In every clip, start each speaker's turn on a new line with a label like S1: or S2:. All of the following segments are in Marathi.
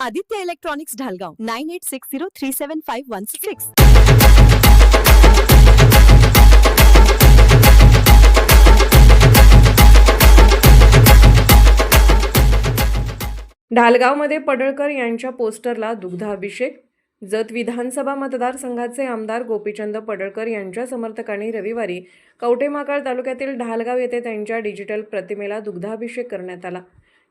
S1: Aditya electronics Dhalgaon nine eight six zero three seven five one six.
S2: ढालगावमध्ये Padalkar यांच्या पोस्टरला दुग्धाभिषेक. जत विधानसभा मतदारसंघाचे आमदार गोपीचंद पडळकर यांच्या समर्थकांनी रविवारी कवठेमाकाळ तालुक्यातील ढालगाव येथे त्यांच्या डिजिटल प्रतिमेला दुग्धाभिषेक करण्यात आला.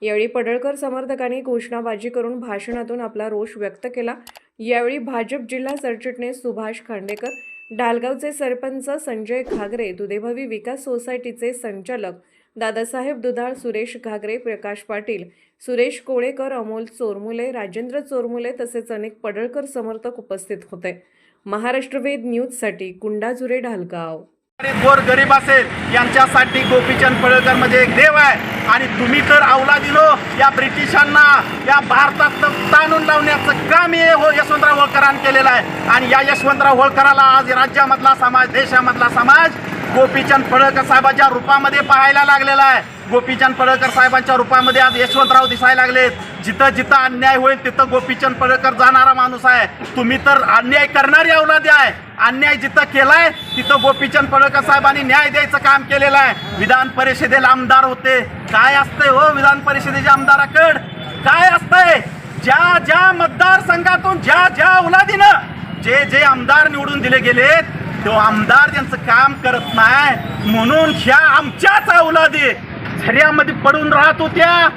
S2: यावेळी पडळकर समर्थकांनी घोषणाबाजी करून भाषणातून आपला रोष व्यक्त केला. यावेळी भाजप जिल्हा सरचिटणीस सुभाष खांडेकर ढालगावचे सरपंच संजय घागरे दुधेभवी विकास सोसायटीचे संचालक दादासाहेब दुधाळ सुरेश घागरे प्रकाश पाटील सुरेश कोळेकर अमोल चोरमुले राजेंद्र चोरमुले तसेच अनेक पडळकर समर्थक उपस्थित होते. महाराष्ट्रवेद न्यूजसाठी कुंडाजुरे ढालगाव.
S3: गोर गरीब असेल यांच्यासाठी गोपीचंद पडळकर म्हणजे एक देव आहे. आणि तुम्ही तर अवलादिनो या ब्रिटिशांना या भारतात ताणून लावण्याचं काम हे हो यशवंतराव होळकरांनी केलेलं आहे. आणि या यशवंतराव होळकराला आज राज्यामधला समाज देशामधला समाज गोपीचंद पडळकर साहेबांच्या रूपामध्ये पाहायला लागलेला आहे. गोपीचंद पडळकर साहेबांच्या रूपामध्ये आज यशवंतराव दिसायला लागलेत जिथं जिथं अन्याय होईल तिथं गोपीचंद पडळकर जाणारा माणूस आहे. तुम्ही तर अन्याय करणारी अवलादी आहे. अन्याय जिथं केलाय तिथं गोपीचंद पडळकर साहेबांनी न्याय द्यायचं काम केलेलं आहे. विधान परिषदेला आमदार होते. काय असतंय हो विधान परिषदेच्या आमदाराकड? काय असतंय? ज्या ज्या मतदारसंघातून ज्या ज्या अवलादीनं जे जे आमदार निवडून दिले गेलेत तो आमदार त्यांचं काम करत नाही म्हणून ह्या आमच्याच अवलादी झऱ्यामध्ये पडून राहत होत्या.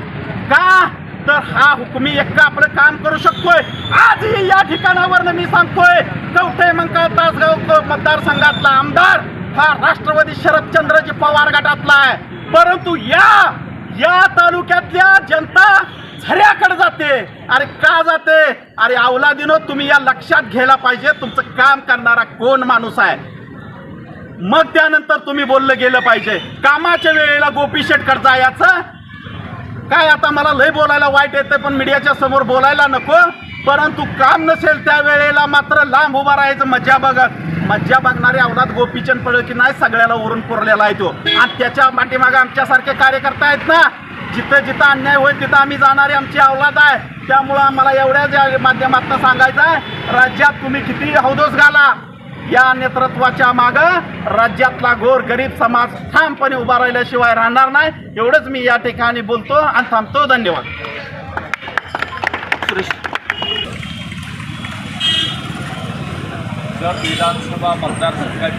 S3: का? तर हा हुकमी एक्का आपलं काम करू शकतोय. आजही या ठिकाणावर मी सांगतोय चौथे मंका तासगाव मतदारसंघातला आमदार हा राष्ट्रवादी शरदचंद्रजी पवार गटातला आहे. परंतु या या तालुक्यातल्या जनता झऱ्याकडे जाते. अरे का जाते? अरे अवलादीनो तुम्ही या लक्षात घ्यायला पाहिजे तुमचं काम करणारा कोण माणूस आहे? मग त्यानंतर तुम्ही बोललं गेलं पाहिजे. कामाच्या वेळेला गोपी शेटकर जायचं. काय आता मला लय बोलायला वाईट येतं पण मीडियाच्या समोर बोलायला नको. परंतु काम नसेल त्या वेळेला मात्र लांब उभा राहायचं मज्जा बघत. मज्जा बघणारे अवलाद गोपीचंद पडळ की नाही सगळ्याला उरून पुरलेला आहे तो. आणि त्याच्या पाठीमागे आमच्यासारखे कार्यकर्ता आहेत ना जिथं जिथं अन्याय होईल तिथं आम्ही जाणारी आमची अवलाद आहे. त्यामुळं आम्हाला एवढ्याच या माध्यमातून सांगायचं आहे राज्यात तुम्ही किती हौदोस घाला. या नेतृत्वाच्या मागं राज्यातला गोर गरीब समाज ठामपणे उभा राहिल्याशिवाय राहणार नाही. एवढंच मी या ठिकाणी बोलतो आणि थांबतो. धन्यवाद.
S4: विधानसभा मतदारसंघाची